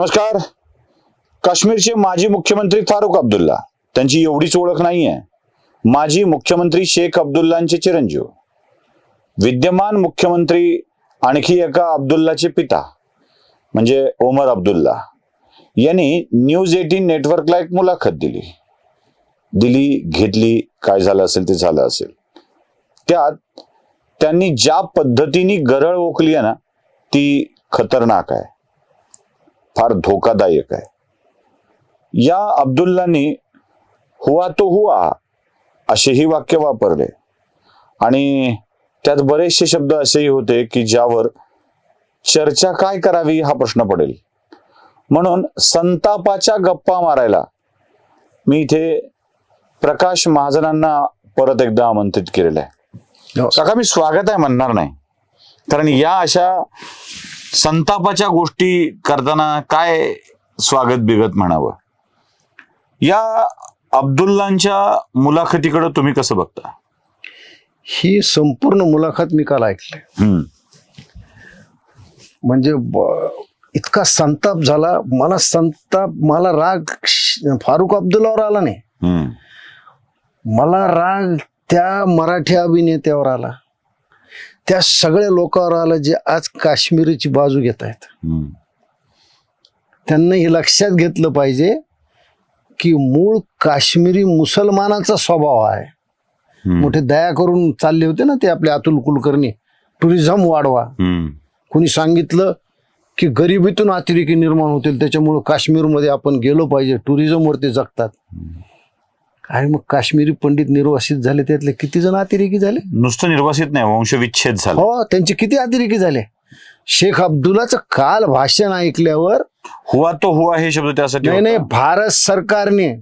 नमस्कार. काश्मीरचे माजी मुख्यमंत्री फारुख अब्दुल्ला. त्यांची एवढीच ओळख नाहीये. माजी मुख्यमंत्री शेख अब्दुल्लांचे चिरंजीव. विद्यमान मुख्यमंत्री आणखी एका अब्दुल्लाचे पिता म्हणजे ओमर अब्दुल्ला. यांनी न्यूज एटीन नेटवर्कला एक मुलाखत दिली. दिली घेतली काय झालं असेल ते झालं असेल. त्यात त्यांनी ज्या पद्धतीने गरळ ओकली आहे ना ती खतरनाक आहे. फार धोकादायक आहे. या अब्दुल्लांनी हुआ तो हुआ असेही वाक्य वापरले. आणि त्यात बरेचसे शब्द असेही होते की ज्यावर चर्चा काय करावी हा प्रश्न पडेल. म्हणून संतापाच्या गप्पा मारायला मी इथे प्रकाश महाजनांना परत एकदा आमंत्रित केलेलं आहे. काका मी स्वागत आहे म्हणणार नाही. कारण या अशा संतापाच्या गोष्टी करताना काय स्वागत बिगत म्हणावं? या अब्दुल्लांच्या मुलाखतीकडे तुम्ही कसं बघता? ही संपूर्ण मुलाखत मी काल ऐकली. म्हणजे इतका संताप झाला. मला संताप मला राग फारुख अब्दुल्लावर आला नाही. मला राग त्या मराठी अभिनेत्यावर आला. त्या सगळ्या लोकांवर आला जे आज काश्मीरची बाजू घेत आहेत त्यांना हे लक्षात घेतलं पाहिजे की मूळ काश्मीरी मुसलमानाचा स्वभाव आहे. मोठे दया करून चालले होते ना ते आपले अतुल कुलकर्णी. टुरिझम वाढवा. कोणी सांगितलं की गरिबीतून अतिरेकी निर्माण होतील त्याच्यामुळं काश्मीरमध्ये आपण गेलो पाहिजे टुरिझमवरती जगतात. आणि मग काश्मीरी पंडित निर्वासित झाले त्यातले किती जण अतिरेकी झाले? नुसतं निर्वासित नाही वंशविच्छेद झाला. हो त्यांचे किती अतिरेकी झाले? शेख अब्दुल्लाचं काल भाषण ऐकल्यावर हुआ तो हुआ हे शब्द त्यासाठी नाही नाही होता. भारत सरकारने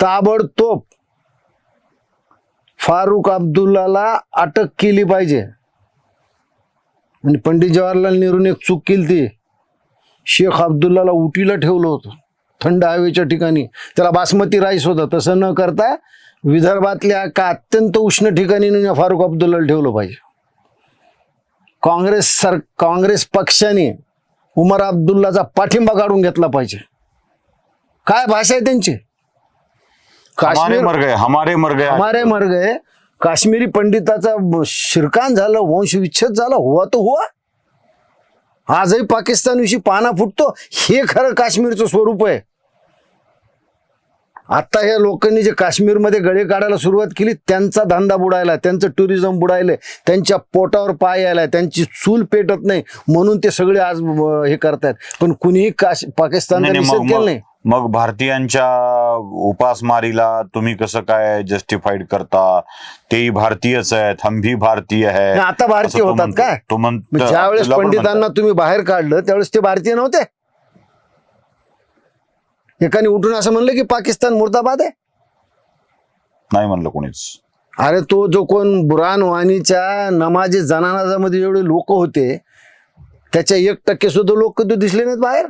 ताबडतोब फारुख अब्दुल्लाला अटक केली पाहिजे. आणि पंडित जवाहरलाल नेहरूने एक चूक केली ती शेख अब्दुल्लाला उटीला ठेवलं होतं. थंड हवेच्या ठिकाणी. त्याला बासमती राईस होता. तसं न करता विदर्भातल्या का अत्यंत उष्ण ठिकाणी फारुख अब्दुल्लाला ठेवलं पाहिजे. काँग्रेस सर काँग्रेस पक्षाने उमर अब्दुल्लाचा पाठिंबा काढून घेतला पाहिजे. काय भाषा आहे त्यांची? हमारे काश्मीर मर गए हमारे मर गए हमारे मर गए. काश्मीरी पंडिताचा शिरकान झालं वंशविच्छेद झाला हुआ तो हुआ. आजही पाकिस्तानविषयी पाना फुटतो. हे खरं काश्मीरचं स्वरूप आहे. आता या लोकांनी जे काश्मीरमध्ये गळे काढायला सुरुवात केली त्यांचा धंदा बुडायला त्यांचं टुरिझम बुडायलंय त्यांच्या पोटावर पाय यायला त्यांची चूल पेटत नाही म्हणून ते सगळे आज हे करतायत पण कुणीही काश पाकिस्तानचा नाही, निषेध मग- केला मग- नाही मग भारतीयांच्या उपासमारीला तुम्ही कसं काय जस्टिफाईड करता तेही भारतीयच आहेत हम भी भारतीय है नाही, आता भारतीय होतात. काय? तो मग म्हणतो ज्यावेळेस पंडितांना. तुम्ही बाहेर काढलं त्यावेळेस ते भारतीय नव्हते एकाने उठून असं म्हणलं की पाकिस्तान मुर्दाबाद आहे? नाही म्हणलं कोणीच. अरे तो जो कोण बुरान वाणीच्या नमाजी जनानामध्ये जेवढे लोक होते त्याच्या एक टक्के सुद्धा लोक कधी दिसले नाहीत बाहेर?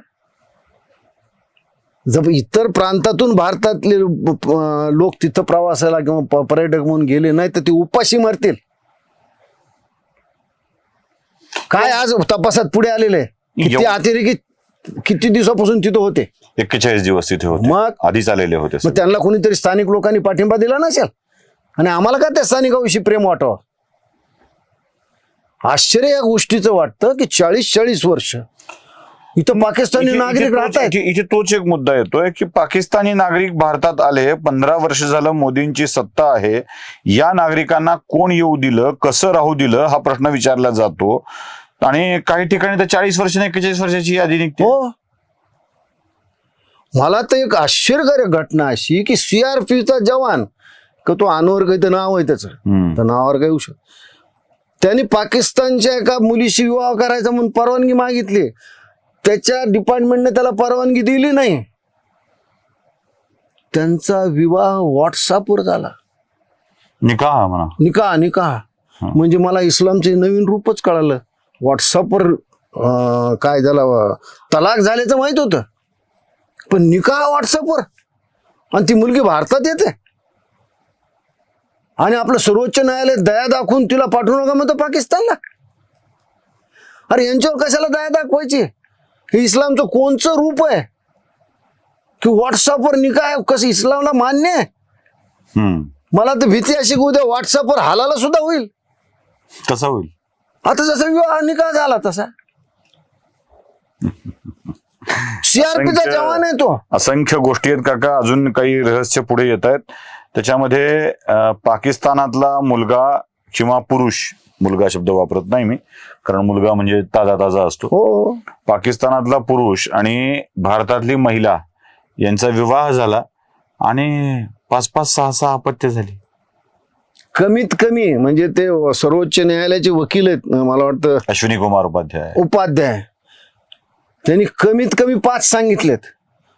जर इतर प्रांतातून भारतातले लोक तिथं प्रवासाला किंवा पर्यटक म्हणून गेले नाही तर ते उपाशी मरतील. काय आज तपासात पुढे आलेले? किती अतिरेकी किती दिवसापासून तिथं होते? एक्केचाळीस दिवस तिथे होते. मग? आधीच आलेले होते मग त्यांना कोणीतरी स्थानिक लोकांनी पाठिंबा दिला नसेल? आणि आम्हाला का त्या स्थानिकाविषयी प्रेम वाटावं? आश्चर्य या गोष्टीचं वाटतं की चाळीस चाळीस वर्ष इथं पाकिस्तानी नागरिक इथे राहत तोच- आहेत इथे इथे तोच एक मुद्दा येतोय की पाकिस्तानी नागरिक भारतात आले पंधरा वर्ष झालं मोदींची सत्ता आहे. या नागरिकांना कोण येऊ दिलं कसं राहू दिलं हा प्रश्न विचारला जातो. आणि काही ठिकाणी तर चाळीस वर्ष एक्केचाळीस वर्षाची यादी निघते. हो. मला तर एक आश्चर्यकारक घटना अशी की सीआरपीचा जवान का तो अनवर काही तर नाव आहे त्याचं. तर नावावर काही शकत. त्यांनी पाकिस्तानच्या एका मुलीशी विवाह करायचा म्हणून परवानगी मागितली. त्याच्या डिपार्टमेंटने त्याला परवानगी दिली नाही. त्यांचा विवाह व्हॉट्सअपवर झाला. निकाह म्हणा. निकाह निकाह. म्हणजे मला इस्लामचे नवीन रूपच कळालं. व्हॉट्सअपवर काय झाला तलाक झाल्याचं माहीत होतं. पण निकाह व्हॉट्सअपवर. आणि ती मुलगी भारतात येते. आणि आपलं सर्वोच्च न्यायालय दया दाखवून तिला पाठवू नका म्हणतं पाकिस्तानला. अरे यांच्यावर कशाला दया दाखवायची? हे इस्लामचं कोणचं रूप आहे? की व्हॉट्सअपवर निकाय कसं इस्लामला मान्य आहे? मला तर भीती अशी उद्या व्हॉट्सअपवर हालाला सुद्धा होईल. कसं होईल. आता जसा विवाह निकाह झाला तसा. सीआरपीचा असंख्य- जवान आहे तो. असंख्य गोष्टी आहेत काका. अजून काही रहस्य पुढे येत आहेत. त्याच्यामध्ये पाकिस्तानातला मुलगा किंवा पुरुष मुलगा शब्द वापरत नाही मी कारण मुलगा म्हणजे ताजा ताजा असतो. हो. पाकिस्तानातला पुरुष आणि भारतातली महिला यांचा विवाह झाला आणि पाच पाच सहा सहा अपत्य झाली. कमीत कमी म्हणजे ते सर्वोच्च न्यायालयाचे वकील आहेत मला वाटतं अश्विनी कुमार उपाध्याय. उपाध्याय. त्यांनी कमीत कमी पाच सांगितलेत.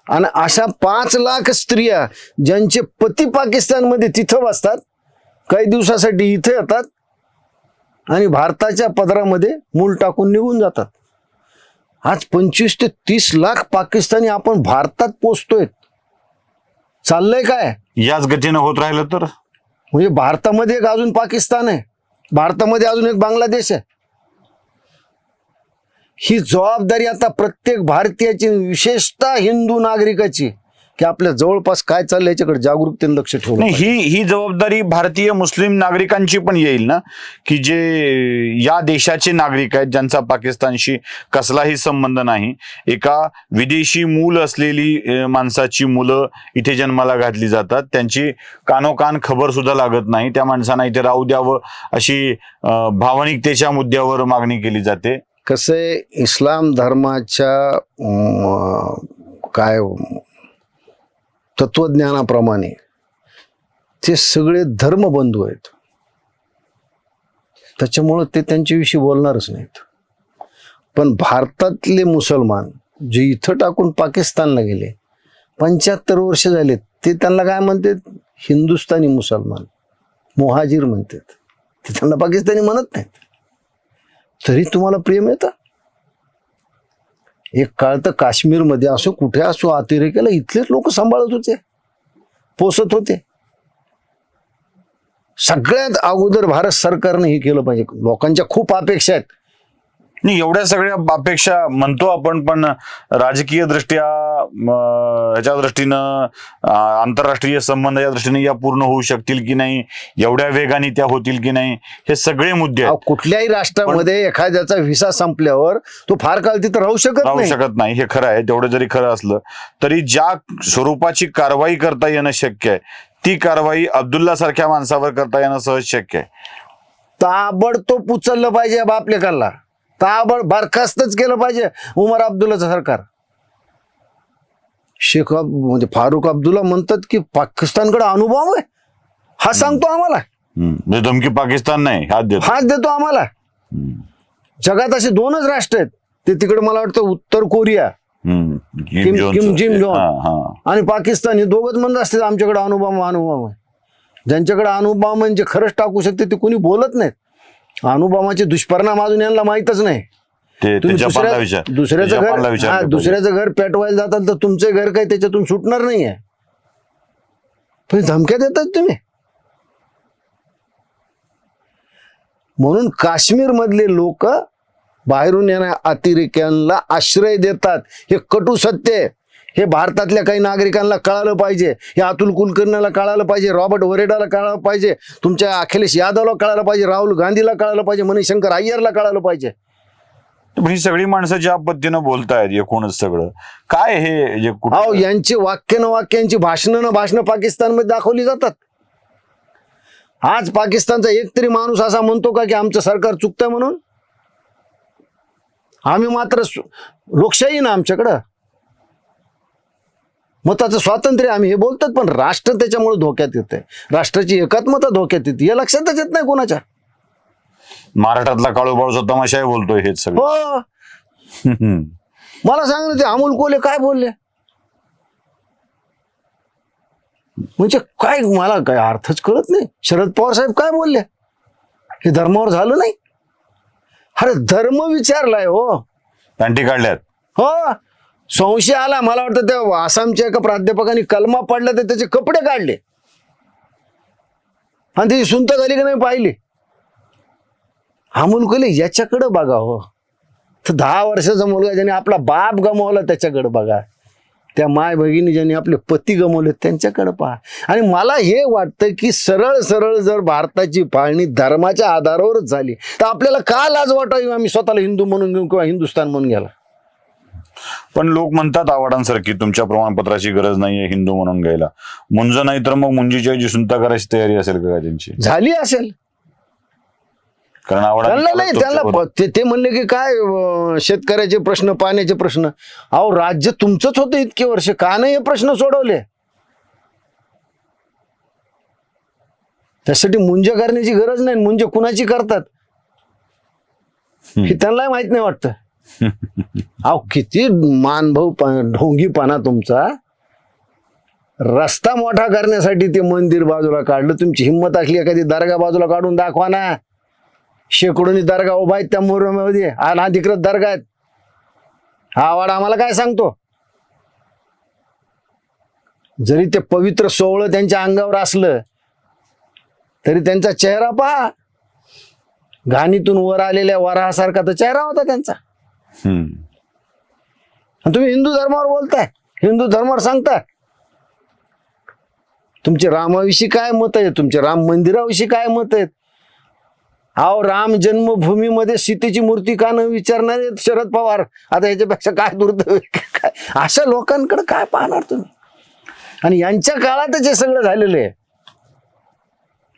आणि अशा पाच लाख स्त्रिया ज्यांचे पती पाकिस्तानमध्ये तिथं बसतात काही दिवसासाठी इथे येतात आणि भारताच्या पदरामध्ये मूल टाकून निघून जातात. आज पंचवीस ते तीस लाख पाकिस्तानी आपण भारतात पोचतोय. चाललंय काय? याच गतीनं होत राहिलं तर? म्हणजे भारतामध्ये एक अजून पाकिस्तान आहे. भारतामध्ये अजून एक बांगलादेश आहे. ही जबाबदारी आता प्रत्येक भारतीयाची विशेषतः हिंदू नागरिकाची. की आपल्या जवळपास काय चाललंय याच्याकडे जागरूकतेने लक्ष ठेवलं नाही. ही ही जबाबदारी भारतीय मुस्लिम नागरिकांची पण येईल ना की जे या देशाचे नागरिक आहेत ज्यांचा पाकिस्तानशी कसलाही संबंध नाही एका विदेशी मूल असलेली माणसाची मुलं इथे जन्माला घातली जातात त्यांची कानोकान खबर सुद्धा लागत नाही त्या माणसांना इथे राहू द्यावं अशी भावनिकतेच्या मुद्द्यावर मागणी केली जाते कसं इस्लाम धर्माच्या काय तत्वज्ञानाप्रमाणे ते सगळे धर्मबंधू आहेत. त्याच्यामुळं ते त्यांच्याविषयी बोलणारच नाहीत. पण भारतातले मुसलमान जे इथं टाकून पाकिस्तानला गेले पंच्याहत्तर वर्ष झाले ते त्यांना काय म्हणतात? हिंदुस्थानी मुसलमान मुहाजीर म्हणतात. ते त्यांना पाकिस्तानी म्हणत नाहीत. तरी तुम्हाला प्रेम येतं? एक काळ तर काश्मीरमध्ये असो कुठे असो अतिरेक्याला इथलेच लोक सांभाळत होते. पोसत होते. सगळ्यात अगोदर भारत सरकारने हे केलं पाहिजे. लोकांच्या खूप अपेक्षा आहेत. एवढ्या सगळ्या अपेक्षा म्हणतो आपण पण राजकीय दृष्ट्या ह्याच्या दृष्टीनं आंतरराष्ट्रीय संबंध या दृष्टीने या पूर्ण होऊ शकतील की नाही? एवढ्या वेगाने त्या होतील की नाही? हे सगळे मुद्दे आहेत कुठल्याही राष्ट्रामध्ये एखाद्याचा व्हिसा संपल्यावर तो फार काळ तिथं राहू शकत राहू नाही. शकत नाही. हे खरं आहे. तेवढं जरी खरं असलं तरी ज्या स्वरूपाची कारवाई करता येणं शक्य आहे ती कारवाई अब्दुल्ला सारख्या माणसावर करता येणं सहज शक्य आहे. ताबडतोब उचललं पाहिजे बापलेकाला ताबड बरखास्तच केलं पाहिजे उमर अब्दुल्लाचं सरकार. शेख अब- म्हणजे फारुख अब्दुल्ला म्हणतात की पाकिस्तानकडे अनुभव आहे हा सांगतो आम्हाला हम्म. म्हणजे धमकी पाकिस्तान नाही हात देतो हाच देतो आम्हाला हम्म. जगात असे दोनच राष्ट्र आहेत ते तिकडे मला वाटतं उत्तर कोरिया हम्म. Kim- Kim Jones Kim Jim Jon. हा, हा. आणि पाकिस्तान हे दोघच म्हणत असते आमच्याकडे अनुभव अनुभव आहे ज्यांच्याकडे अनुभव म्हणजे खरंच टाकू शकते ते कोणी बोलत नाहीत अनुभवाचे दुष्परिणाम अजून यांना माहीतच नाही ते ते तुम्ही जपानला दुसऱ्या विचार. दुसऱ्याचं जपानला घर हा, दुसऱ्याचं घर पेटवायला जातात तर तुमचं घर काही त्याच्यातून सुटणार नाहीये. तुम्ही धमक्या देतात तुम्ही. म्हणून काश्मीर मधले लोक बाहेरून येणाऱ्या अतिरेक्यांना आश्रय देतात. हे कटू सत्य आहे. हे भारतातल्या काही नागरिकांना कळालं पाहिजे. हे अतुल कुलकर्णीला कळालं पाहिजे. रॉबर्ट वरेडाला कळालं पाहिजे. तुमच्या अखिलेश यादवला कळालं पाहिजे. राहुल गांधीला कळालं पाहिजे. मणिशंकर अय्यरला कळालं पाहिजे. पण ही सगळी माणसं ज्या पद्धतीनं बोलतायत एकूणच सगळं. काय हे जे कुठं- अहो यांची वाक्य न वाक्यांची भाषणं न भाषणं पाकिस्तानमध्ये दाखवली जातात. आज पाकिस्तानचा एक तरी माणूस असा म्हणतो का की आमचं सरकार चुकतंय म्हणून? आम्ही मात्र सु- लोकशाही ना आमच्याकडं. मताचं स्वातंत्र्य आम्ही हे बोलतात पण राष्ट्र त्याच्यामुळे धोक्यात येते राष्ट्राची एकात्मता धोक्यात येते. या लक्षातच येत नाही कोणाच्या. महाराष्ट्रातला काळूबाळूचा तमाशाही बोलतोय हेच सगळं. हो. हम्म. मला सांग ना ते अमोल कोले काय बोलले? म्हणजे काय मला काय अर्थच कळत नाही. शरद पवार साहेब काय बोलले? हे धर्मावर झालं नाही? अरे धर्म विचारलाय हो. पॅन्टी काढल्यात. हो. संशय आला मला वाटतं त्या आसामच्या एका प्राध्यापकांनी कलमा पडला तर त्याचे कपडे काढले. आणि त्याची सुंत झाली की नाही पाहिली? अमोल कोले याच्याकडे बघा हो. तर दहा वर्षाचा मुलगा ज्याने आपला बाप गमावला त्याच्याकडे बघा. त्या माय भगिनी ज्यांनी आपले पती गमावले त्यांच्याकडे पहा. आणि मला हे वाटतं की सरळ सरळ जर भारताची फाळणी धर्माच्या आधारावरच झाली तर आपल्याला का लाज वाटावी आम्ही स्वतःला हिंदू म्हणून घेऊ किंवा हिंदुस्थान म्हणून घ्यायला? पण लोक म्हणतात आवाडांसारखी तुमच्या प्रमाणपत्राची गरज नाहीये हिंदू म्हणून घ्यायला. मुंज नाही तर मग मुंजीच्या जी सुनता करायची तयारी असेल का त्यांची? झाली असेल. कारण त्यांना नाही त्यांना प- ते ते म्हणले की काय अं, शेतकऱ्याचे प्रश्न पाण्याचे प्रश्न. अहो राज्य तुमचंच होतं इतके वर्ष. का नाही हे प्रश्न सोडवले? त्यासाठी मुंज करण्याची गरज नाही मुंज कुणाची करतात? हे त्यांना माहीत नाही वाटतं. अहो किती मानभाऊ ढोंगीपणा तुमचा. रस्ता मोठा करण्यासाठी ते मंदिर बाजूला काढलं. तुमची हिंमत असली एखादी दर्गा बाजूला काढून दाखवा ना. शेकडोनी दर्गा उभा आहेत त्या मोरमध्ये अनाधिकृत दर्गा आहेत. हा आवाड आम्हाला काय सांगतो? जरी ते पवित्र सोहळं त्यांच्या अंगावर असलं तरी त्यांचा चेहरा पहा. घाणीतून वर आलेल्या वराहासारखा तर चेहरा होता त्यांचा. हम्म. आणि तुम्ही हिंदू धर्मावर बोलताय. हिंदू धर्मावर सांगताय. तुमचे रामाविषयी काय मत आहे? तुमचे राम मंदिराविषयी काय मत आहेत? अहो राम जन्मभूमीमध्ये सीतेची मूर्ती का न विचारणारे शरद पवार? आता याच्यापेक्षा काय दुर्दैव? काय? अशा लोकांकडे काय पाहणार तुम्ही? आणि यांच्या काळातच हे सगळं झालेलं आहे.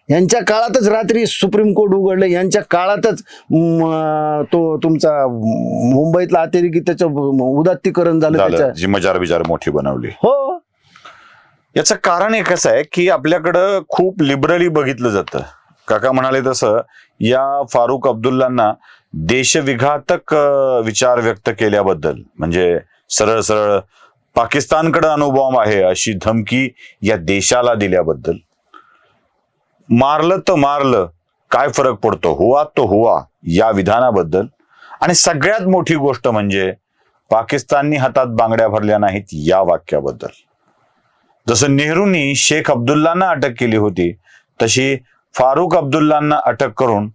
यांच्या काळातच रात्री सुप्रीम कोर्ट उघडलं यांच्या काळातच तो तुमचा मुंबईतला अतिरेकी त्याचं उदात्तीकरण झालं त्याच्या जी मजार बिजार मोठी बनवली. हो. याचं कारण एकच आहे की आपल्याकडं खूप लिबरली बघितलं जातं. काका म्हणाले तसं या फारुख अब्दुल्लांना देशविघातक विचार व्यक्त केल्याबद्दल म्हणजे सरळ सरळ पाकिस्तानकडे अणुबॉम्ब आहे अशी धमकी या देशाला दिल्याबद्दल. मारलं तर मारलं काय फरक पडतो? हुआ तो हुआ या विधानाबद्दल. आणि सगळ्यात मोठी गोष्ट म्हणजे पाकिस्ताननी हातात बांगड्या भरल्या नाहीत या वाक्याबद्दल. जसं नेहरूंनी शेख अब्दुल्लांना अटक केली होती तशी फारुख अब्दुल्लांना अटक करून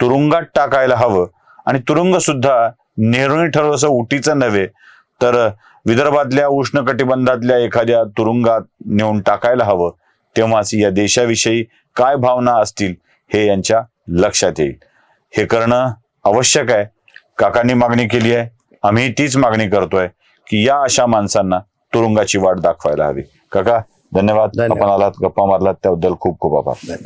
तुरुंगात टाकायला हवं. आणि तुरुंग सुद्धा नेहरूंनी ठरवलं उटीचं नव्हे तर विदर्भातल्या उष्णकटिबंधातल्या एखाद्या तुरुंगात नेऊन टाकायला हवं. तेव्हाच या देशाविषयी काय भावना असतील हे यांच्या लक्षात येईल. हे करणं आवश्यक आहे. काकांनी मागणी केली आहे. आम्ही तीच मागणी करतोय की या अशा माणसांना तुरुंगाची वाट दाखवायला हवी. काका धन्यवाद. धन्यवाद. आपण आलात गप्पा मारलात त्याबद्दल खूप खूप आभार.